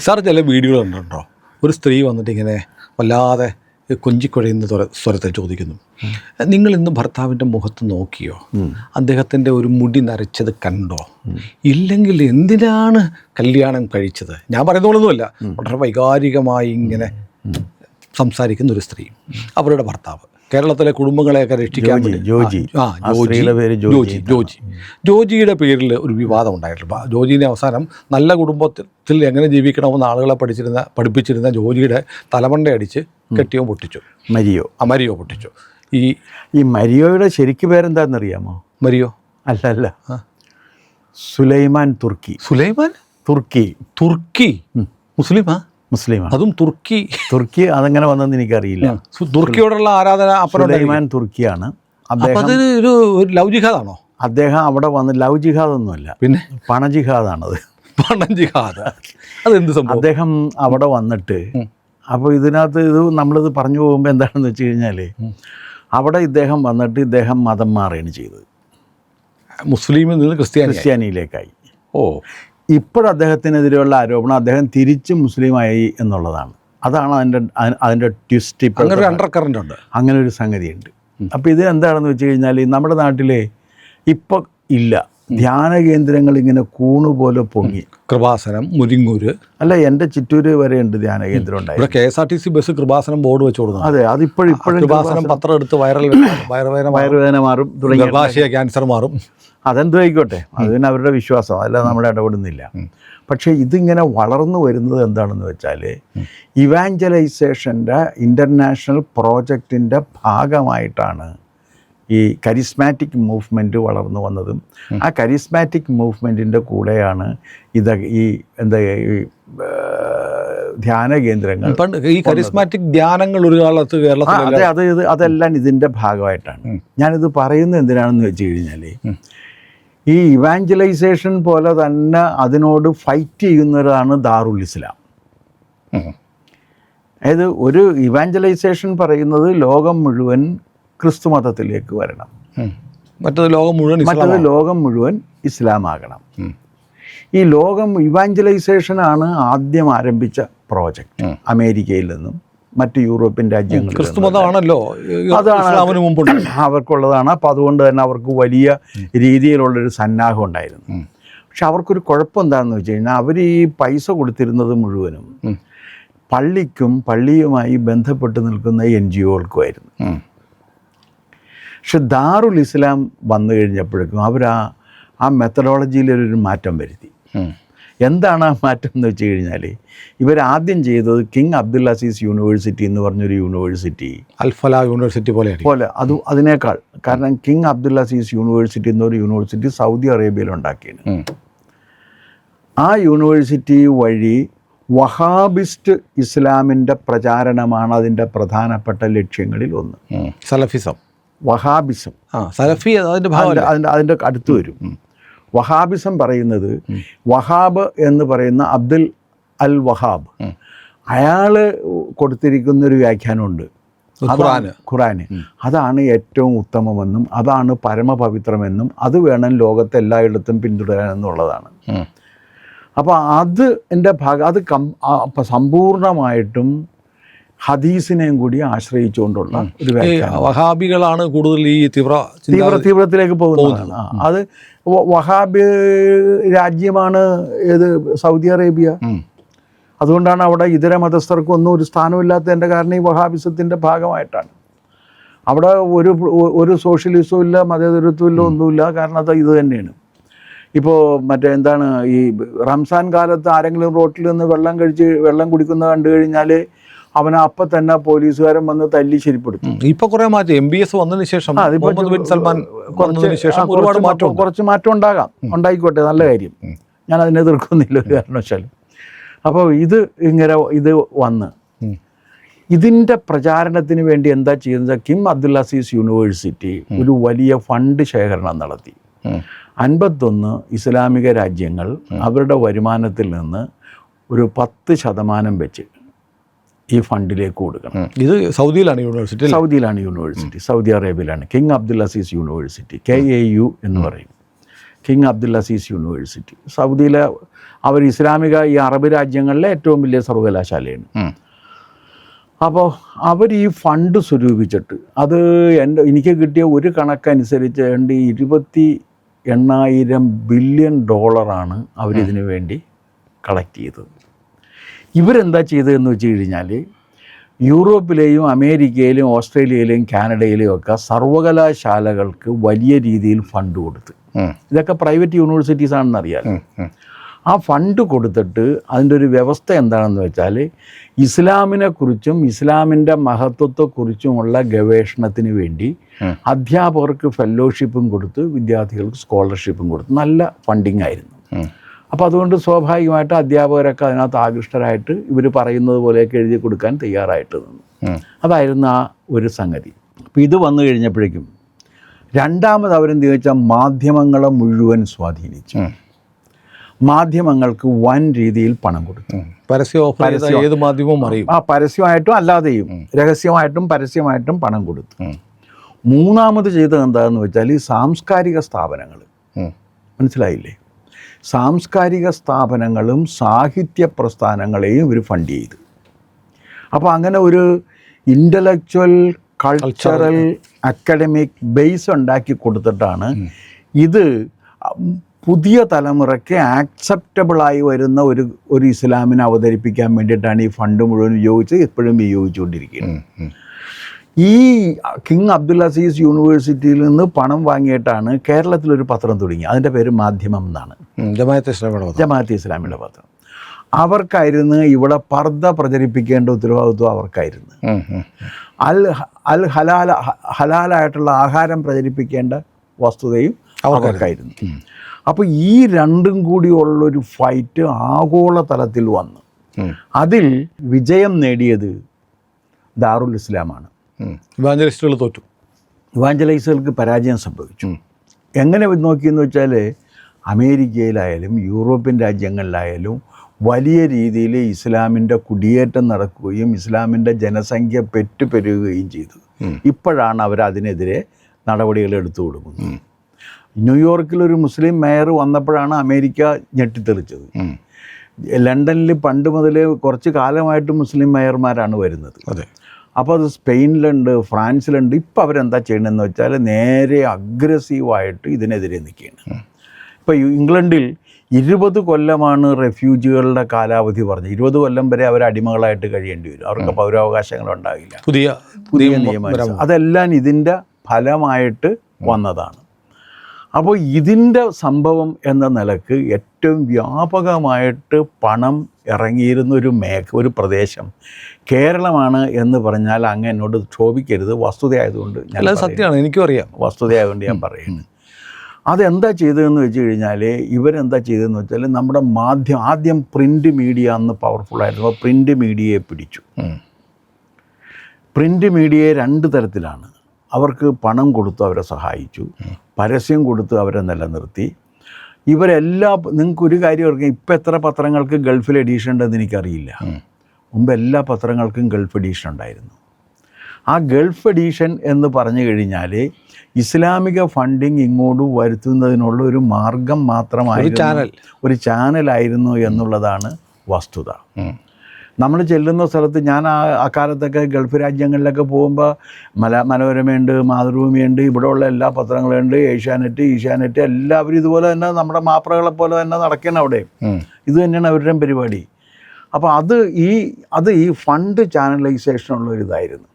Sir ചില video കണ്ടിട്ടുണ്ടോ? ഒരു സ്ത്രീ വന്നിട്ട് ഇങ്ങനെ വല്ലാതെ കൊഞ്ചിക്കുഴയുന്ന സ്വരത്തെ സ്വരത്തിൽ ചോദിക്കുന്നു. നിങ്ങൾ ഇന്ന് ഭർത്താവിന്റെ മുഖത്ത് നോക്കിയോ? അദ്ദേഹത്തിന്റെ ഒരു മുടി നരച്ചത് കണ്ടോ? ഇല്ലെങ്കിൽ എന്തിനാണ് കല്യാണം കഴിച്ചത്? ഞാൻ പറയുന്ന പോലൊന്നുമല്ല വളരെ വൈകാരികമായി ഇങ്ങനെ സംസാരിക്കുന്ന ഒരു സ്ത്രീ. അവരുടെ ഭർത്താവ്. കേരളത്തിലെ കുടുംബങ്ങളെയൊക്കെ രക്ഷിക്കാൻ ജോജി, വേണ്ടി- ജോജി. ആ, ജോജി. പേര് ജോജി ജോജി ജോജി. ജോജിയുടെ പേരിൽ ഒരു വിവാദം ഉണ്ടായിട്ടുണ്ട്. ജോജിന്റെ ജോജിനെ അവസാനം നല്ല കുടുംബത്തിൽ എങ്ങനെ ജീവിക്കണമെന്ന് ആളുകളെ പഠിച്ചിരുന്ന പഠിപ്പിച്ചിരുന്ന ജോജിയുടെ തലമണ്ടയടിച്ച് കെട്ടിയോ പൊട്ടിച്ചു. മരിയോ? ആ മരിയോ പൊട്ടിച്ചു. ഈ ഈ മരിയോയുടെ ശരിക്ക് പേരെന്താണെന്നറിയാമോ മരിയോ? അല്ല അല്ല സുലൈമാൻ തുർക്കി. സുലൈമാൻ? തുർക്കി. തുർക്കി? മുസ്ലിമാ? മുസ്ലിമാണ്. അതും തുർക്കി. തുർക്കി അതങ്ങനെ വന്നെന്ന് എനിക്കറിയില്ല. തുർക്കിയോടുള്ള ആരാധന അപ്പുറം സുലൈമാൻ തുർക്കിയാണ്. അദ്ദേഹം ഒരു ലവ് ജിഹാദാണോ? അദ്ദേഹം അവിടെ വന്ന് ലവ് ജിഹാദൊന്നുമല്ല. പിന്നെ? പണജിഹാദാണത് പണജിഹാദ് അത് എന്ത് അതെന്ത് സംഭവം? അദ്ദേഹം അവിടെ വന്നിട്ട് അപ്പോൾ ഇതിനകത്ത് ഇത് നമ്മളിത് പറഞ്ഞു പോകുമ്പോൾ എന്താണെന്ന് വെച്ച് കഴിഞ്ഞാൽ അവിടെ ഇദ്ദേഹം വന്നിട്ട് ഇദ്ദേഹം മതം മാറുകയാണ് ചെയ്തത്. മുസ്ലിമിൽ നിന്ന് ക്രിസ്ത്യാനി ക്രിസ്ത്യാനിയിലേക്കായി. ഓ. ഇപ്പോൾ അദ്ദേഹത്തിനെതിരെയുള്ള ആരോപണം അദ്ദേഹം തിരിച്ച് മുസ്ലിമായി എന്നുള്ളതാണ്. അതാണ് അതിന്റെ അതി- അതിന്റെ ട്വിസ്റ്റ് ഇപ്പോൾ അണ്ടർ ഉണ്ട്. അങ്ങനെ ഒരു സംഗതിയുണ്ട്. അപ്പോൾ ഇത് എന്താണെന്ന് വെച്ച് കഴിഞ്ഞാൽ നമ്മുടെ നാട്ടിലെ ഇപ്പോൾ ഇല്ല. ധ്യാന കേന്ദ്രങ്ങൾ ഇങ്ങനെ കൂണ് പോലെ പൊങ്ങി. കൃപാസനം മുരിങ്ങൂര്. അല്ല എന്റെ ചിറ്റൂര് വരെ ഉണ്ട് ധ്യാന കേന്ദ്രം ഉണ്ടായി K S R T C bus Kripasanam board വെച്ച് കൊടുക്കുന്നു അതെ അതിപ്പോഴും ഇപ്പോഴും കൃപാസനം പത്രം എടുത്ത് വയറൽ വയറുവേദന വയറുവേദന മാറും. തുടങ്ങി ഗർഭാശയ ക്യാൻസർ മാറും. അതെന്തോ ആയിക്കോട്ടെ. അത് പിന്നെ അവരുടെ വിശ്വാസം. അതല്ല നമ്മൾ ഇടപെടുന്നില്ല. പക്ഷേ ഇതിങ്ങനെ വളർന്നു വരുന്നത് എന്താണെന്ന് വെച്ചാൽ ഇവാഞ്ചലൈസേഷന്റെ ഇന്റർനാഷണൽ പ്രോജക്റ്റിന്റെ ഭാഗമായിട്ടാണ് ഈ കരിസ്മാറ്റിക് മൂവ്മെന്റ് വളർന്നു വന്നതും ആ കരിസ്മാറ്റിക് മൂവ്മെന്റിന്റെ കൂടെയാണ് ഇത് ഈ എന്താ ഈ ധ്യാന കേന്ദ്രങ്ങൾ ഈ കരിസ്മാറ്റിക് ധ്യാനങ്ങൾ ഒരു കാലത്ത് കേരളത്തിൽ അതെ അത് അതെല്ലാം ഇതിന്റെ ഭാഗമായിട്ടാണ്. ഞാനിത് പറയുന്നത് എന്തിനാണെന്ന് വെച്ച് കഴിഞ്ഞാൽ ഈ ഇവാഞ്ചലൈസേഷൻ പോലെ തന്നെ അതിനോട് ഫൈറ്റ് ചെയ്യുന്നവരാണ് ദാറുൽ ഇസ്ലാം അതായത് ഒരു ഇവാഞ്ചലൈസേഷൻ പറയുന്നത് ലോകം മുഴുവൻ ക്രിസ്തു മതത്തിലേക്ക് വരണം. മറ്റത് ലോകം മുഴുവൻ മറ്റത്. ലോകം മുഴുവൻ ഇസ്ലാമാകണം. ഈ ലോകം ഇവാഞ്ചലൈസേഷനാണ് ആദ്യം ആരംഭിച്ച പ്രോജക്റ്റ് അമേരിക്കയിൽ നിന്നും മറ്റ് യൂറോപ്യൻ രാജ്യങ്ങളിൽ ക്രിസ്തു മതമാണല്ലോ അതാണ് മുമ്പുണ്ട് അവർക്കുള്ളതാണ്. അപ്പോൾ അതുകൊണ്ട് തന്നെ അവർക്ക് വലിയ രീതിയിലുള്ളൊരു സന്നാഹം ഉണ്ടായിരുന്നു. പക്ഷെ അവർക്കൊരു കുഴപ്പം എന്താണെന്ന് വെച്ച് കഴിഞ്ഞാൽ അവർ ഈ പൈസ കൊടുത്തിരുന്നത് മുഴുവനും പള്ളിക്കും പള്ളിയുമായി ബന്ധപ്പെട്ട് നിൽക്കുന്ന എൻ ജി ഒകൾക്കുമായിരുന്നു. പക്ഷെ ദാറുൽ ഇസ്ലാം വന്നു കഴിഞ്ഞപ്പോഴേക്കും അവർ ആ ആ മെത്തഡോളജിയിലൊരു മാറ്റം വരുത്തി. എന്താണ് ആ മാറ്റം എന്ന് വെച്ച് കഴിഞ്ഞാൽ ഇവരാദ്യം ചെയ്തത് കിങ് അബ്ദുൽ അസീസ് യൂണിവേഴ്സിറ്റി എന്ന് പറഞ്ഞൊരു യൂണിവേഴ്സിറ്റി. അൽഫല യൂണിവേഴ്സിറ്റി പോലെ പോലെ അത് അതിനേക്കാൾ. കാരണം കിങ് അബ്ദുൽ അസീസ് യൂണിവേഴ്സിറ്റി എന്നൊരു യൂണിവേഴ്സിറ്റി സൗദി അറേബ്യയിൽ ഉണ്ടാക്കിയത് ആ യൂണിവേഴ്സിറ്റി വഴി വഹാബിസ്റ്റ് ഇസ്ലാമിന്റെ പ്രചാരണമാണ് അതിന്റെ പ്രധാനപ്പെട്ട ലക്ഷ്യങ്ങളിൽ ഒന്ന്. സലഫിസം. വഹാബിസം. സലഫി അതിന്റെ അതിന്റെ അടുത്ത് വരും. വഹാബിസം പറയുന്നത് വഹാബ് എന്ന് പറയുന്ന അബ്ദുൽ അൽ വഹാബ്. അയാൾ കൊടുത്തിരിക്കുന്ന ഒരു വ്യാഖ്യാനമുണ്ട്. അതാണ് ഖുറാന്. അതാണ് ഏറ്റവും ഉത്തമമെന്നും അതാണ് പരമപവിത്രമെന്നും അത് വേണം ലോകത്തെ എല്ലായിടത്തും ഉം. അപ്പോൾ അത് എന്റെ ഭാഗം അത് കം സമ്പൂർണമായിട്ടും ഹദീസിനെയും കൂടി ആശ്രയിച്ചുകൊണ്ടുള്ള ഒരു വഹാബികളാണ് കൂടുതൽ ഈ തീവ്ര തീവ്ര തീവ്രത്തിലേക്ക് പോകുന്നതാണ്. അത് വഹാബി രാജ്യമാണ് ഏത്? Saudi Arabia. അതുകൊണ്ടാണ് അവിടെ ഇതര മതസ്ഥർക്കൊന്നും ഒരു സ്ഥാനമില്ലാത്തതിന്റെ കാരണം ഈ വഹാബിസത്തിന്റെ ഭാഗമായിട്ടാണ്. അവിടെ ഒരു ഒരു സോഷ്യലിസവും ഇല്ല മതേതരത്വം ഇല്ല ഒന്നുമില്ല. കാരണം അത് ഇത് തന്നെയാണ്. ഇപ്പോൾ മറ്റേ എന്താണ് ഈ റംസാൻ കാലത്ത് ആരെങ്കിലും റോട്ടിൽ നിന്ന് വെള്ളം കഴിച്ച് വെള്ളം കുടിക്കുന്നത് കണ്ടു കഴിഞ്ഞാൽ അവനെ അപ്പം തന്നെ പോലീസുകാരൻ വന്ന് തല്ലി ശരിപ്പെടുത്തും. ഇപ്പൊ കുറെ മാറ്റം. എം ബി എസ് വന്നതിന് ശേഷം ബിൻ സൽമാൻ കുറച്ച് ശേഷം ഒരുപാട് മാറ്റം കുറച്ച് മാറ്റം ഉണ്ടാകാം. ഉണ്ടായിക്കോട്ടെ നല്ല കാര്യം. ഞാൻ അതിനെ എതിർക്കുന്നില്ല ഒരു കാരണവശാലും. അപ്പോൾ ഇത് ഇങ്ങനെ ഇത് വന്ന്. ഇതിന്റെ പ്രചാരണത്തിന് വേണ്ടി എന്താ ചെയ്യുന്നത്? കിം അബ്ദുൽ അസീസ് യൂണിവേഴ്സിറ്റി ഒരു വലിയ ഫണ്ട് ശേഖരണം നടത്തി. അൻപത്തൊന്ന് ഇസ്ലാമിക രാജ്യങ്ങൾ അവരുടെ വരുമാനത്തിൽ നിന്ന് ഒരു പത്ത് ശതമാനം വെച്ച് ഈ ഫണ്ടിലേക്ക് കൊടുക്കണം. ഇത് സൗദിയിലാണ് യൂണിവേഴ്സിറ്റി? സൗദിയിലാണ് university Saudi അറേബ്യയിലാണ്. King Abdul Aziz university K A U എന്ന് പറയും. കിങ് അബ്ദുൽ അസീസ് യൂണിവേഴ്സിറ്റി സൗദിയിലെ അവർ ഇസ്ലാമിക ഈ അറബ് രാജ്യങ്ങളിലെ ഏറ്റവും വലിയ സർവകലാശാലയാണ്. അപ്പോൾ അവർ ഈ ഫണ്ട് സ്വരൂപിച്ചിട്ട് അത് എന്റെ എനിക്ക് കിട്ടിയ ഒരു കണക്കനുസരിച്ച് ഏണ്ട് ഇരുപത്തി എണ്ണായിരം ബില്യൺ ഡോളറാണ് അവരിതിനു വേണ്ടി കളക്ട് ചെയ്തത്. ഇവരെന്താ ചെയ്തതെന്ന് വെച്ച് കഴിഞ്ഞാൽ യൂറോപ്പിലെയും അമേരിക്കയിലും ഓസ്ട്രേലിയയിലെയും കാനഡയിലെയും ഒക്കെ സർവകലാശാലകൾക്ക് വലിയ രീതിയിൽ ഫണ്ട് കൊടുത്ത് ഇതൊക്കെ പ്രൈവറ്റ് യൂണിവേഴ്സിറ്റീസ് ആണെന്ന് അറിയാം. ആ ഫണ്ട് കൊടുത്തിട്ട് അതിന്റെ ഒരു വ്യവസ്ഥ എന്താണെന്ന് വെച്ചാൽ ഇസ്ലാമിനെക്കുറിച്ചും ഇസ്ലാമിന്റെ മഹത്വത്തെക്കുറിച്ചുമുള്ള ഗവേഷണത്തിന് വേണ്ടി. അധ്യാപകർക്ക് ഫെലോഷിപ്പും കൊടുത്ത് വിദ്യാർത്ഥികൾക്ക് സ്കോളർഷിപ്പും കൊടുത്ത് നല്ല ഫണ്ടിങ് ആയിരുന്നു. അപ്പോൾ അതുകൊണ്ട് സ്വാഭാവികമായിട്ട് അധ്യാപകരൊക്കെ അതിനകത്ത് ആകൃഷ്ടരായിട്ട് ഇവർ പറയുന്നത് പോലെയൊക്കെ എഴുതി കൊടുക്കാൻ തയ്യാറായിട്ട് നിന്നു. അതായിരുന്നു ആ ഒരു സംഗതി. അപ്പോൾ ഇത് വന്നു കഴിഞ്ഞപ്പോഴേക്കും രണ്ടാമത് അവരെന്ത് ചോദിച്ചാൽ മാധ്യമങ്ങളെ മുഴുവൻ സ്വാധീനിച്ചു. മാധ്യമങ്ങൾക്ക് വൻ രീതിയിൽ പണം കൊടുത്തു. പരസ്യം ഏത് മാധ്യമവും അറിയും. ആ പരസ്യമായിട്ടും അല്ലാതെയും രഹസ്യമായിട്ടും പരസ്യമായിട്ടും പണം കൊടുത്തു. മൂന്നാമത് ചെയ്തത് എന്താണെന്ന് വെച്ചാൽ ഈ സാംസ്കാരിക സ്ഥാപനങ്ങൾ മനസ്സിലായില്ലേ? സാംസ്കാരിക സ്ഥാപനങ്ങളും സാഹിത്യ പ്രസ്ഥാനങ്ങളെയും ഇവർ ഫണ്ട് ചെയ്തു. അപ്പോൾ അങ്ങനെ ഒരു ഇന്റലക്ച്വൽ കൾച്ചറൽ അക്കാഡമിക് ബേസ് ഉണ്ടാക്കി കൊടുത്തിട്ടാണ് ഇത് പുതിയ തലമുറയ്ക്ക് ആക്സെപ്റ്റബിളായി വരുന്ന ഒരു ഒരു ഇസ്ലാമിനെ അവതരിപ്പിക്കാൻ വേണ്ടിയിട്ടാണ് ഈ ഫണ്ട് മുഴുവൻ ഉപയോഗിച്ച് ഇപ്പോഴും ഉപയോഗിച്ചുകൊണ്ടിരിക്കുന്നത്. ഈ കിങ് അബ്ദുൽ അസീസ് യൂണിവേഴ്സിറ്റിയിൽ നിന്ന് പണം വാങ്ങിയിട്ടാണ് കേരളത്തിലൊരു പത്രം തുടങ്ങി. അതിന്റെ പേര് മാധ്യമം എന്നാണ്. ജമാഅത്ത് ഇസ്ലാമിയുടെ പത്രം. ജമാഅത്ത് ഇസ്ലാമിയുടെ പത്രം. അവർക്കായിരുന്നു ഇവിടെ പർദ്ദ പ്രചരിപ്പിക്കേണ്ട ഉത്തരവാദിത്വം അവർക്കായിരുന്നു. അൽ അൽ ഹലാല ഹലാലായിട്ടുള്ള ആഹാരം പ്രചരിപ്പിക്കേണ്ട വസ്തുതയും അവർക്കായിരുന്നു. അപ്പോൾ ഈ രണ്ടും കൂടിയുള്ളൊരു ഫൈറ്റ് ആഗോള തലത്തിൽ വന്നു അതിൽ വിജയം നേടിയത് ദാറുൽ ഇസ്ലാമാണ്. ഇവാഞ്ചലിസ്റ്റുകൾ തോറ്റു. ഇവാഞ്ചലൈസുകൾക്ക് പരാജയം സംഭവിച്ചു. എങ്ങനെ നോക്കിയെന്ന് വെച്ചാൽ അമേരിക്കയിലായാലും യൂറോപ്യൻ രാജ്യങ്ങളിലായാലും വലിയ രീതിയിൽ ഇസ്ലാമിന്റെ കുടിയേറ്റം നടക്കുകയും ഇസ്ലാമിന്റെ ജനസംഖ്യ പെറ്റുപെരുകുകയും ചെയ്തു. ഇപ്പോഴാണ് അവർ അതിനെതിരെ നടപടികൾ എടുത്തു കൊടുക്കുന്നത്. ന്യൂയോർക്കിലൊരു മുസ്ലിം മേയർ വന്നപ്പോഴാണ് അമേരിക്ക ഞെട്ടിത്തെറിച്ചത്. ലണ്ടനിൽ പണ്ട് മുതലേ കുറച്ച് കാലമായിട്ട് മുസ്ലിം മേയർമാരാണ് വരുന്നത്. അതെ. അപ്പോൾ അത് സ്പെയിനിലുണ്ട് ഫ്രാൻസിലുണ്ട്. ഇപ്പോൾ അവരെന്താ ചെയ്യണമെന്ന് വെച്ചാൽ നേരെ അഗ്രസീവായിട്ട് ഇതിനെതിരെ നിൽക്കുകയാണ്. ഇപ്പോൾ ഇംഗ്ലണ്ടിൽ ഇരുപത് കൊല്ലമാണ് റെഫ്യൂജികളുടെ കാലാവധി പറഞ്ഞത്. ഇരുപത് കൊല്ലം വരെ അവർ അടിമകളായിട്ട് കഴിയേണ്ടി വരും. അവർക്ക് പൗരാവകാശങ്ങൾ ഉണ്ടാകില്ല. പുതിയ പുതിയ നിയമം നിയമം അതെല്ലാം ഇതിന്റെ ഫലമായിട്ട് വന്നതാണ്. അപ്പോൾ ഇതിന്റെ സംഭവം എന്ന നിലയ്ക്ക് ഏറ്റവും വ്യാപകമായിട്ട് പണം ഇറങ്ങിയിരുന്ന ഒരു മേഖ ഒരു പ്രദേശം കേരളമാണ് എന്ന് പറഞ്ഞാൽ അങ്ങ് എന്നോട് ക്ഷോഭിക്കരുത്. വസ്തുതയായതുകൊണ്ട് ഞാൻ സത്യമാണ്. എനിക്കും അറിയാം. വസ്തുതയായതുകൊണ്ട് ഞാൻ പറയുന്നു. അതെന്താ ചെയ്തതെന്ന് വെച്ച് കഴിഞ്ഞാൽ ഇവരെന്താ ചെയ്തതെന്ന് വെച്ചാൽ നമ്മുടെ മാധ്യമം ആദ്യം പ്രിന്റ് മീഡിയ അന്ന് പവർഫുള്ളായിരുന്നു അപ്പോൾ പ്രിന്റ് മീഡിയയെ പിടിച്ചു. പ്രിന്റ് മീഡിയയെ രണ്ട് തരത്തിലാണ്. അവർക്ക് പണം കൊടുത്ത് അവരെ സഹായിച്ചു. പരസ്യം കൊടുത്ത് അവരെ നിലനിർത്തി. ഇവരെല്ലാ നിങ്ങൾക്ക് ഒരു കാര്യം ഓർക്കാം ഇപ്പം എത്ര പത്രങ്ങൾക്ക് ഗൾഫിൽ എഡീഷൻ ഉണ്ടെന്ന് എനിക്കറിയില്ല. മുമ്പ് എല്ലാ പത്രങ്ങൾക്കും ഗൾഫ് എഡീഷൻ ഉണ്ടായിരുന്നു. ആ ഗൾഫ് എഡീഷൻ എന്ന് പറഞ്ഞു കഴിഞ്ഞാൽ ഇസ്ലാമിക ഫണ്ടിങ് ഇങ്ങോട്ട് വരുത്തുന്നതിനുള്ള ഒരു മാർഗം മാത്രമായിരുന്നു ചാനൽ. ഒരു ചാനലായിരുന്നു എന്നുള്ളതാണ് വസ്തുത. നമ്മൾ ചെല്ലുന്ന സ്ഥലത്ത് ഞാൻ ആ അക്കാലത്തൊക്കെ ഗൾഫ് രാജ്യങ്ങളിലൊക്കെ പോകുമ്പോൾ മല മനോരമയുണ്ട് മാതൃഭൂമിയുണ്ട് ഇവിടെയുള്ള എല്ലാ പത്രങ്ങളുണ്ട് ഏഷ്യാനെറ്റ് ഈഷ്യാനെറ്റ് എല്ലാവരും ഇതുപോലെ തന്നെ നമ്മുടെ മാപ്രകളെ പോലെ തന്നെ നടക്കണം അവിടെ. ഇത് തന്നെയാണ് അവരുടെ പരിപാടി. അപ്പോൾ അത് ഈ അത് ഈ ഫണ്ട് ചാനലൈസേഷനുള്ള ഒരു ഇതായിരുന്നു.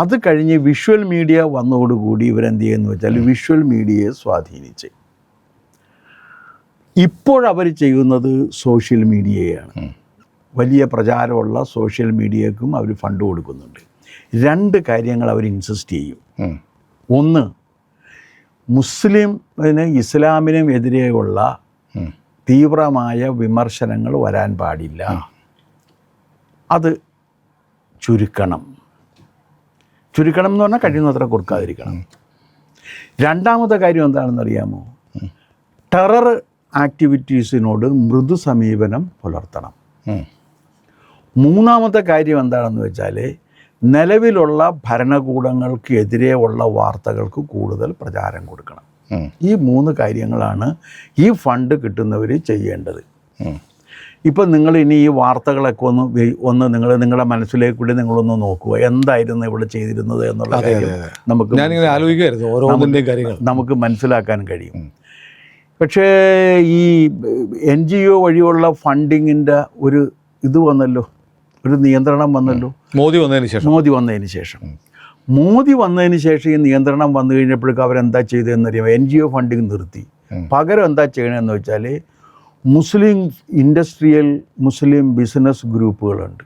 അത് കഴിഞ്ഞ് വിഷ്വൽ മീഡിയ വന്നതോടുകൂടി ഇവരെന്ത് ചെയ്യുന്നു വെച്ചാൽ വിഷ്വൽ മീഡിയയെ സ്വാധീനിച്ച്. ഇപ്പോഴവർ ചെയ്യുന്നത് സോഷ്യൽ മീഡിയയാണ്. വലിയ പ്രചാരമുള്ള സോഷ്യൽ മീഡിയക്കും അവർ ഫണ്ട് കൊടുക്കുന്നുണ്ട്. രണ്ട് കാര്യങ്ങൾ അവർ ഇൻസിസ്റ്റ് ചെയ്യും. ഒന്ന് മുസ്ലിം ഇസ്ലാമിനും എതിരെയുള്ള തീവ്രമായ വിമർശനങ്ങൾ വരാൻ പാടില്ല. അത് ചുരുക്കണം. ചുരുക്കണം എന്ന് പറഞ്ഞാൽ കഴിയുന്നത്ര കൊടുക്കാതിരിക്കണം. രണ്ടാമത്തെ കാര്യം എന്താണെന്ന് അറിയാമോ? ടെറർ ആക്ടിവിറ്റീസിനോട് മൃദു സമീപനം പുലർത്തണം. മൂന്നാമത്തെ കാര്യം എന്താണെന്ന് വെച്ചാൽ നിലവിലുള്ള ഭരണകൂടങ്ങൾക്ക് എതിരെ ഉള്ള വാർത്തകൾക്ക് കൂടുതൽ പ്രചാരം കൊടുക്കണം. ഈ മൂന്ന് കാര്യങ്ങളാണ് ഈ ഫണ്ട് കിട്ടുന്നവർ ചെയ്യേണ്ടത്. ഇപ്പം നിങ്ങൾ ഇനി ഈ വാർത്തകളൊക്കെ ഒന്ന് ഒന്ന് നിങ്ങൾ നിങ്ങളുടെ മനസ്സിലേക്ക് കൂടി നിങ്ങളൊന്ന് നോക്കുക. എന്തായിരുന്നു ഇവിടെ ചെയ്തിരുന്നത് എന്നുള്ള കാര്യം നമുക്ക് ആലോചിക്കുമായിരുന്നു കാര്യങ്ങൾ. നമുക്ക് മനസ്സിലാക്കാൻ കഴിയും. പക്ഷേ ഈ എൻ ജി ഒ വഴിയുള്ള ഫണ്ടിങ്ങിന്റെ ഒരു ഇത് വന്നല്ലോ. ഒരു നിയന്ത്രണം വന്നല്ലോ. മോദി വന്നതിന് ശേഷം. മോദി വന്നതിന് ശേഷം. മോദി വന്നതിന് ശേഷം ഈ നിയന്ത്രണം വന്നു കഴിഞ്ഞപ്പോഴേക്കും അവരെന്താ ചെയ്തതെന്നറിയാം എൻ ജി ഒ ഫണ്ടിങ് നിർത്തി. പകരം എന്താ ചെയ്യണമെന്ന് വെച്ചാൽ മുസ്ലിം ഇൻഡസ്ട്രിയൽ മുസ്ലിം ബിസിനസ് ഗ്രൂപ്പുകളുണ്ട്.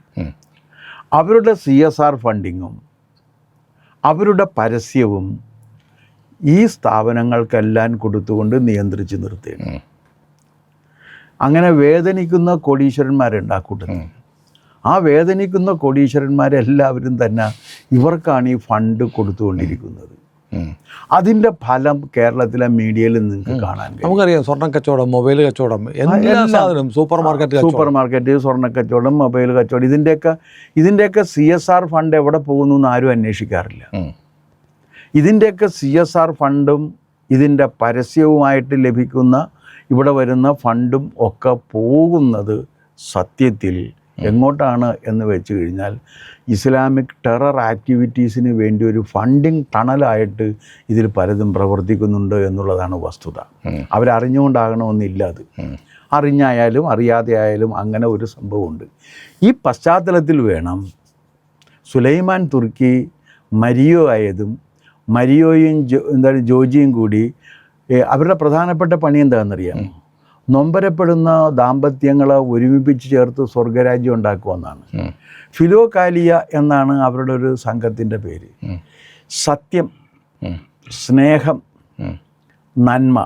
അവരുടെ സി എസ് ആർ ഫണ്ടിങ്ങും അവരുടെ പരസ്യവും ഈ സ്ഥാപനങ്ങൾക്കെല്ലാം കൊടുത്തുകൊണ്ട് നിയന്ത്രിച്ച് നിർത്തുകയാണ് അങ്ങനെ വേദനിക്കുന്ന കോടീശ്വരന്മാരുണ്ട് ആ കൂട്ടത്തിൽ. ആ വേദനിക്കുന്ന കോടീശ്വരന്മാരെല്ലാവരും തന്നെ ഇവർക്കാണ് ഈ ഫണ്ട് കൊടുത്തുകൊണ്ടിരിക്കുന്നത്. അതിന്റെ അതിന്റെ ഫലം കേരളത്തിലെ മീഡിയയിൽ നിങ്ങൾക്ക് കാണാൻ നമുക്കറിയാം സ്വർണ കച്ചവടം മൊബൈൽ കച്ചവടം എല്ലാ. സാധനവും സൂപ്പർ മാർക്കറ്റ് സൂപ്പർ മാർക്കറ്റ് സ്വർണ കച്ചവടം മൊബൈൽ കച്ചവടം ഇതിന്റെയൊക്കെ ഇതിന്റെയൊക്കെ സി എസ് ആർ ഫണ്ട് എവിടെ പോകുന്നു എന്ന് ആരും അന്വേഷിക്കാറില്ല. ഇതിന്റെയൊക്കെ ഇതിന്റെയൊക്കെ സി എസ് ആർ ഫണ്ടും ഇതിന്റെ പരസ്യവുമായിട്ട് ലഭിക്കുന്ന ഇവിടെ വരുന്ന ഫണ്ടും ഒക്കെ പോകുന്നത് സത്യത്തിൽ എങ്ങോട്ടാണ് എന്ന് വെച്ച് കഴിഞ്ഞാൽ ഇസ്ലാമിക് ടെറർ ആക്ടിവിറ്റീസിന് വേണ്ടി ഒരു ഫണ്ടിങ് ടണലായിട്ട് ഇതിൽ പലതും പ്രവർത്തിക്കുന്നുണ്ട് എന്നുള്ളതാണ് വസ്തുത. അവരറിഞ്ഞുകൊണ്ടാകണമെന്നില്ല അത്. അറിഞ്ഞായാലും അറിയാതെ ആയാലും അങ്ങനെ ഒരു സംഭവമുണ്ട്. ഈ പശ്ചാത്തലത്തിൽ വേണം സുലൈമാൻ തുർക്കി മരിയോ ആയതും മരിയോയും ജോ എന്താണ് ജോജിയും കൂടി അവരുടെ പ്രധാനപ്പെട്ട പണി എന്താണെന്നറിയാം നൊമ്പരപ്പെടുന്ന ദാമ്പത്യങ്ങളെ ഒരുമിപ്പിച്ച് ചേർത്ത് സ്വർഗരാജ്യം ഉണ്ടാക്കുമെന്നാണ്. ഫിലോകാലിയ എന്നാണ് അവരുടെ ഒരു സംഘത്തിന്റെ പേര്. സത്യം സ്നേഹം നന്മ.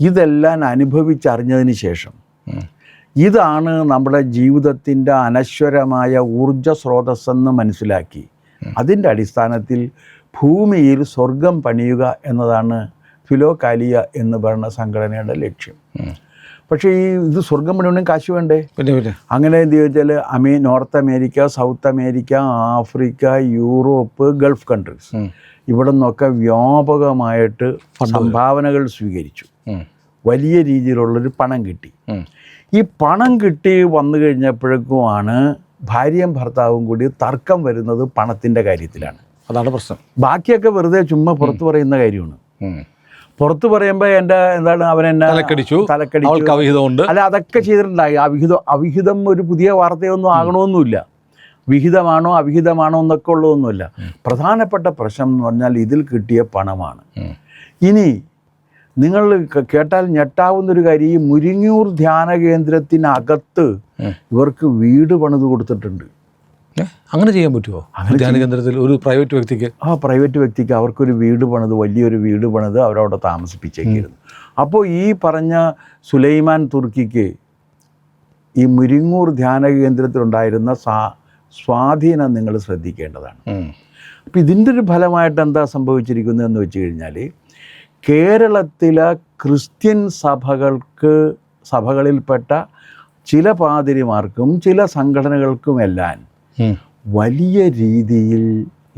ഇതെല്ലാം അനുഭവിച്ചറിഞ്ഞതിന് ശേഷം ഇതാണ് നമ്മുടെ ജീവിതത്തിന്റെ അനശ്വരമായ ഊർജ സ്രോതസ്സെന്ന് മനസ്സിലാക്കി അതിന്റെ അടിസ്ഥാനത്തിൽ ഭൂമിയിൽ സ്വർഗം പണിയുക എന്നതാണ് ഫിലോകാലിയ എന്ന് പറയുന്ന സംഘടനയുടെ ലക്ഷ്യം. പക്ഷേ ഈ ഇത് സ്വർഗം പണിയുണ്ടെങ്കിൽ കാശ് വേണ്ടേ? പിന്നെ പിന്നെ. അങ്ങനെ എന്ത് ചോദിച്ചാൽ അമേ north America south America Africa Europe gulf countries. ഇവിടെ നിന്നൊക്കെ വ്യാപകമായിട്ട് സംഭാവനകൾ സ്വീകരിച്ചു. വലിയ രീതിയിലുള്ളൊരു പണം കിട്ടി. ഈ പണം കിട്ടി വന്നു കഴിഞ്ഞപ്പോഴേക്കുമാണ് ഭാര്യയും ഭർത്താവും കൂടി തർക്കം വരുന്നത് പണത്തിന്റെ കാര്യത്തിലാണ്. അതാണ് പ്രശ്നം. ബാക്കിയൊക്കെ വെറുതെ ചുമ്മാ പുറത്തു പറയുന്ന കാര്യമാണ്. പുറത്ത് പറയുമ്പോ എന്റെ എന്താണ് അവൻ എന്നെ തലക്കടിച്ചു. തലക്കടിച്ചു. അവിഹിതമുണ്ട്. അല്ല അതൊക്കെ ചെയ്തിട്ടുണ്ടായി. അവിഹിതം അവിഹിതം ഒരു പുതിയ വാർത്തയൊന്നും ആകണമെന്നില്ല വിഹിതമാണോ അവിഹിതമാണോ എന്നൊക്കെ ഉള്ളതൊന്നുമില്ല പ്രധാനപ്പെട്ട പ്രശ്നം എന്ന് പറഞ്ഞാൽ ഇതിൽ കിട്ടിയ പണമാണ്. ഇനി നിങ്ങൾ കേട്ടാൽ ഞെട്ടാവുന്നൊരു കാര്യം ഈ മുരിങ്ങൂർ ധ്യാന കേന്ദ്രത്തിനകത്ത് ഇവർക്ക് വീട് പണിത് കൊടുത്തിട്ടുണ്ട്? അങ്ങനെ ചെയ്യാൻ പറ്റുമോ ധ്യാന കേന്ദ്രത്തിൽ ഒരു പ്രൈവറ്റ് വ്യക്തിക്ക്? ആ പ്രൈവറ്റ് വ്യക്തിക്ക് അവർക്കൊരു വീട് പണിത് വലിയൊരു വീട് പണിത് അവരവിടെ താമസിപ്പിച്ചേക്കിരുന്നു അപ്പോൾ ഈ പറഞ്ഞ സുലൈമാൻ തുർക്കിക്ക് ഈ മുരിങ്ങൂർ ധ്യാന കേന്ദ്രത്തിലുണ്ടായിരുന്ന സാ സ്വാധീനം നിങ്ങൾ ശ്രദ്ധിക്കേണ്ടതാണ്. അപ്പോൾ അപ്പം ഇതിന്റെ ഒരു ഫലമായിട്ട് എന്താ സംഭവിച്ചിരിക്കുന്നത് എന്ന് വെച്ച് കഴിഞ്ഞാൽ കേരളത്തിലെ ക്രിസ്ത്യൻ സഭകൾക്ക് സഭകളിൽപ്പെട്ട ചില പാതിരിമാർക്കും ചില സംഘടനകൾക്കുമെല്ലാം. വലിയ രീതിയിൽ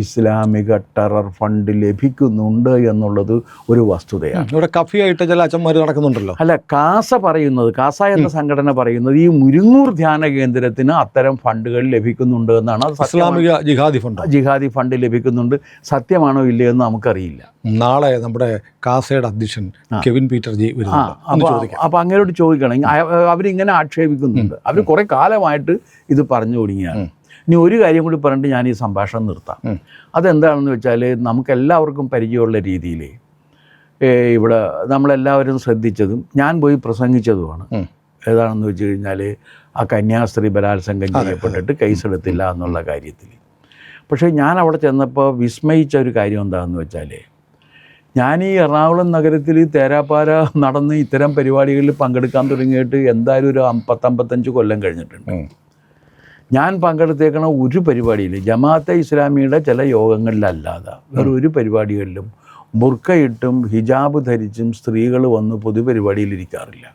ഇസ്ലാമിക ടെറർ ഫണ്ട് ലഭിക്കുന്നുണ്ട് എന്നുള്ളത് ഒരു വസ്തുതയാണ്. ഇവിടെ കഫിയായിട്ട് ചില അച്ഛന്മാർ നടക്കുന്നുണ്ടല്ലോ. അല്ല കാസ പറയുന്നത് കാസ എന്ന സംഘടന പറയുന്നത് ഈ മുരിങ്ങൂർ ധ്യാന കേന്ദ്രത്തിന് അത്തരം ഫണ്ടുകൾ ലഭിക്കുന്നുണ്ട് എന്നാണ്? ഇസ്ലാമിക ജിഹാദി ഫണ്ട്. ജിഹാദി ഫണ്ട് ലഭിക്കുന്നുണ്ട്. സത്യമാണോ ഇല്ലയോ എന്ന് നമുക്കറിയില്ല. നാളെ നമ്മുടെ കാസയുടെ അധ്യക്ഷൻ കെവിൻ പീറ്റർ ജി അപ്പൊ അങ്ങനോട് ചോദിക്കണം. അവരിങ്ങനെ ആക്ഷേപിക്കുന്നുണ്ട്. അവർ കുറെ കാലമായിട്ട് ഇത് പറഞ്ഞു തുടങ്ങിയാണ്. ഇനി ഒരു കാര്യം കൂടി പറഞ്ഞിട്ട് ഞാൻ ഈ സംഭാഷണം നിർത്താം. അതെന്താണെന്ന് വെച്ചാൽ നമുക്കെല്ലാവർക്കും പരിചയമുള്ള രീതിയിൽ ഇവിടെ നമ്മളെല്ലാവരും ശ്രദ്ധിച്ചതും ഞാൻ പോയി പ്രസംഗിച്ചതുമാണ്. ഏതാണെന്ന് വെച്ച് കഴിഞ്ഞാൽ ആ കന്യാസ്ത്രീ ബലാത്സംഗം ചെയ്യപ്പെട്ടിട്ട് കേസെടുത്തില്ല എന്നുള്ള കാര്യത്തിൽ പക്ഷേ ഞാൻ അവിടെ ചെന്നപ്പോൾ വിസ്മയിച്ച ഒരു കാര്യം എന്താണെന്ന് വെച്ചാൽ ഞാൻ ഈ എറണാകുളം നഗരത്തിൽ തേരാപ്പാര നടന്ന് ഇത്തരം പരിപാടികളിൽ പങ്കെടുക്കാൻ തുടങ്ങിയിട്ട് എന്തായാലും ഒരു പത്തമ്പത്തഞ്ച് കൊല്ലം കഴിഞ്ഞിട്ടുണ്ട്. ഞാൻ പങ്കെടുത്തേക്കുന്ന ഒരു പരിപാടിയിൽ ജമാഅത്തെ ഇസ്ലാമിയുടെ ചില യോഗങ്ങളിലല്ലാതെ വേറെ ഒരു പരിപാടികളിലും ബുർക്കയിട്ടും ഹിജാബ് ധരിച്ചും സ്ത്രീകൾ വന്ന് പൊതുപരിപാടിയിൽ ഇരിക്കാറില്ല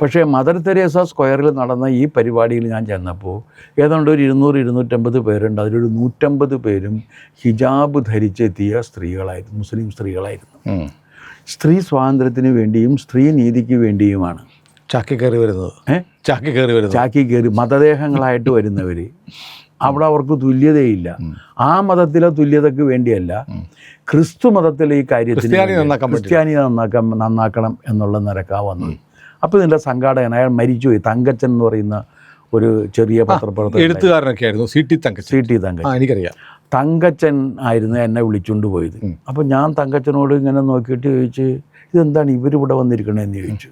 പക്ഷേ മദർ തെരേസ സ്ക്വയറിൽ നടന്ന ഈ പരിപാടിയിൽ ഞാൻ ചെന്നപ്പോൾ ഏതാണ്ട് ഒരു ഇരുന്നൂറ് ഇരുന്നൂറ്റമ്പത് പേരുണ്ട്. അതിലൊരു നൂറ്റമ്പത് പേരും ഹിജാബ് ധരിച്ചെത്തിയ സ്ത്രീകളായിരുന്നു മുസ്ലിം സ്ത്രീകളായിരുന്നു. സ്ത്രീ സ്വാതന്ത്ര്യത്തിന് വേണ്ടിയും സ്ത്രീ നീതിക്ക് വേണ്ടിയുമാണ് ചാക്കി കയറി വരുന്നത്. ഏഹ് ചാക്കി കയറി വരുന്നത്. ചാക്കി കയറി മതദേഹങ്ങളായിട്ട് വരുന്നവർ അവിടെ അവർക്ക് തുല്യതയില്ല. ആ മതത്തിലെ തുല്യതയ്ക്ക് വേണ്ടിയല്ല ക്രിസ്തു മതത്തിലെ ഈ കാര്യത്തിൽ ക്രിസ്ത്യാനി നന്നാക്കാൻ നന്നാക്കണം എന്നുള്ള നിരക്കാ വന്നത്. അപ്പോൾ ഇതിന്റെ സംഘാടകൻ അയാൾ മരിച്ചുപോയി. തങ്കച്ചൻ എന്ന് പറയുന്ന ഒരു ചെറിയ പത്രപ്രവർത്തകൻ എഴുത്തുകാരനൊക്കെ ആയിരുന്നു. C T Thankachan. C T Thankachan. എനിക്കറിയാം. തങ്കച്ചൻ ആയിരുന്നു എന്നെ വിളിച്ചുകൊണ്ട് പോയത്. അപ്പോൾ ഞാൻ തങ്കച്ചനോട് ഇങ്ങനെ നോക്കിയിട്ട് ചോദിച്ച് ഇതെന്താണ് ഇവരിവിടെ വന്നിരിക്കണതെന്ന് ചോദിച്ചു.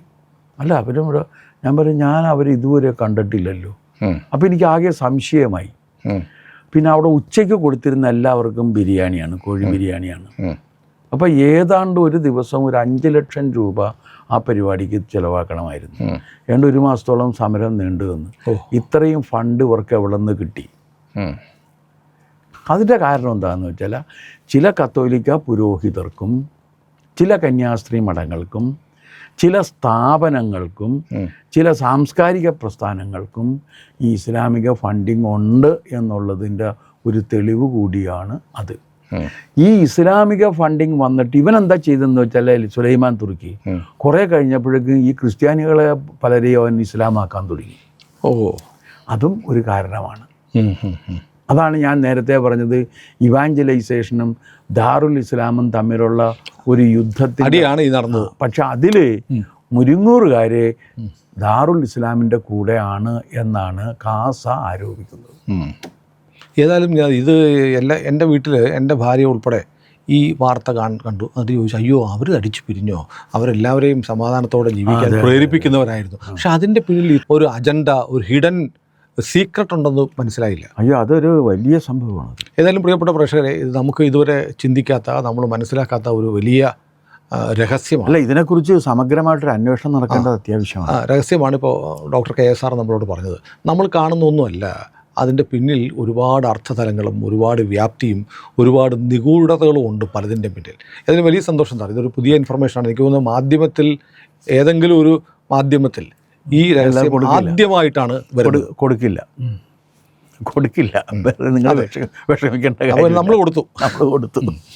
അല്ല അവരും ഇവിടെ ഞാൻ പറയും ഞാൻ അവരെ ഇതുവരെ കണ്ടിട്ടില്ലല്ലോ. അപ്പം അപ്പോൾ എനിക്ക് ആകെ സംശയമായി. പിന്നെ അവിടെ ഉച്ചയ്ക്ക് കൊടുത്തിരുന്ന എല്ലാവർക്കും ബിരിയാണിയാണ് കോഴി ബിരിയാണിയാണ്. അപ്പം അപ്പോൾ ഏതാണ്ട് ഒരു ദിവസം ഒരു അഞ്ച് ലക്ഷം രൂപ ആ പരിപാടിക്ക് ചിലവാക്കണമായിരുന്നു. ഏതാണ്ട് ഒരു മാസത്തോളം സമരം നീണ്ടു വന്ന് ഇത്രയും ഫണ്ട് ഇവർക്ക് എവിടെ നിന്ന് കിട്ടി. അതിന്റെ കാരണം എന്താണെന്ന് വെച്ചാൽ ചില കത്തോലിക്ക പുരോഹിതർക്കും ചില കന്യാസ്ത്രീ മഠങ്ങൾക്കും ചില സ്ഥാപനങ്ങൾക്കും ചില സാംസ്കാരിക പ്രസ്ഥാനങ്ങൾക്കും ഈ ഇസ്ലാമിക ഫണ്ടിങ് ഉണ്ട് എന്നുള്ളതിന്റെ ഒരു തെളിവ് കൂടിയാണ് അത്. ഈ ഇസ്ലാമിക ഫണ്ടിങ് വന്നിട്ട് ഇവൻ എന്താ ചെയ്തെന്ന് വെച്ചാൽ സുലൈമാൻ തുർക്കി. കുറേ കഴിഞ്ഞപ്പോഴേക്കും ഈ ക്രിസ്ത്യാനികളെ പലരെയും അവൻ ഇസ്ലാമാക്കാൻ തുടങ്ങി. ഓ. അതും ഒരു കാരണമാണ്. അതാണ് ഞാൻ നേരത്തെ പറഞ്ഞത് ഇവാഞ്ചലൈസേഷനും ദാറുൽ ഇസ്ലാമും തമ്മിലുള്ള ഒരു ഈ നടന്നത്. പക്ഷെ അതിൽ മുരിങ്ങൂറുകാരെ ദാറുൽ ഇസ്ലാമിന്റെ കൂടെയാണ് എന്നാണ് കാസ ആരോപിക്കുന്നത്. ഏതായാലും ഞാൻ ഇത് എല്ലാ എന്റെ വീട്ടിൽ എന്റെ ഭാര്യ ഉൾപ്പെടെ ഈ വാർത്ത കണ്ടു. എന്നിട്ട് ചോദിച്ചു അയ്യോ അവർ അടിച്ചു പിരിഞ്ഞോ? അവരെല്ലാവരെയും സമാധാനത്തോടെ ജീവിക്കാൻ പ്രേരിപ്പിക്കുന്നവരായിരുന്നു. പക്ഷെ അതിന്റെ പിന്നിൽ ഒരു അജണ്ട ഒരു ഹിഡൻ സീക്രട്ട് ഉണ്ടെന്ന് മനസ്സിലായില്ല. അയ്യോ അതൊരു വലിയ സംഭവമാണ് ഏതായാലും പ്രിയപ്പെട്ട പ്രേക്ഷകരെ ഇത് നമുക്ക് ഇതുവരെ ചിന്തിക്കാത്ത നമ്മൾ മനസ്സിലാക്കാത്ത ഒരു വലിയ രഹസ്യമാണ്. അല്ല ഇതിനെക്കുറിച്ച് സമഗ്രമായിട്ടൊരു അന്വേഷണം നടക്കേണ്ടത് അത്യാവശ്യമാണ്. രഹസ്യമാണ് ഇപ്പോൾ ഡോക്ടർ കെ. എസ്. ആർ. നമ്മളോട് പറഞ്ഞത്. നമ്മൾ കാണുന്ന ഒന്നുമല്ല അതിന്റെ പിന്നിൽ ഒരുപാട് അർത്ഥതലങ്ങളും ഒരുപാട് വ്യാപ്തിയും ഒരുപാട് നിഗൂഢതകളും ഉണ്ട് പലതിന്റെ പിന്നിൽ. അതിന് വലിയ സന്തോഷം തരും ഇതൊരു പുതിയ ഇൻഫർമേഷനാണ് എനിക്ക് തോന്നുന്നു മാധ്യമത്തിൽ ഏതെങ്കിലും ഒരു മാധ്യമത്തിൽ ഈ രഹസ്യം. ആദ്യമായിട്ടാണ് കൊടുക്കില്ല. കൊടുക്കില്ല. നിങ്ങൾ വിഷമിക്കേണ്ട നമ്മൾ കൊടുത്തു. നമ്മൾ കൊടുത്തു.